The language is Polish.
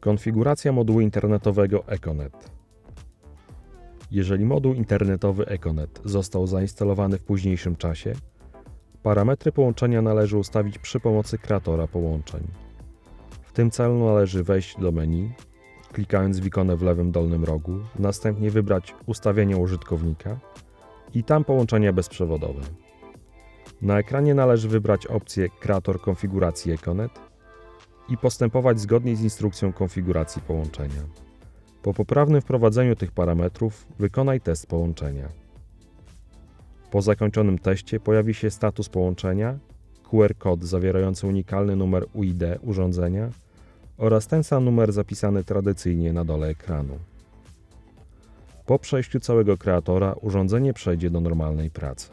Konfiguracja modułu internetowego Econet. Jeżeli moduł internetowy Econet został zainstalowany w późniejszym czasie, parametry połączenia należy ustawić przy pomocy kreatora połączeń. W tym celu należy wejść do menu, klikając w ikonę w lewym dolnym rogu, następnie wybrać ustawienia użytkownika i tam połączenia bezprzewodowe. Na ekranie należy wybrać opcję Kreator konfiguracji Econet i postępować zgodnie z instrukcją konfiguracji połączenia. Po poprawnym wprowadzeniu tych parametrów wykonaj test połączenia. Po zakończonym teście pojawi się status połączenia, QR kod zawierający unikalny numer UID urządzenia oraz ten sam numer zapisany tradycyjnie na dole ekranu. Po przejściu całego kreatora urządzenie przejdzie do normalnej pracy.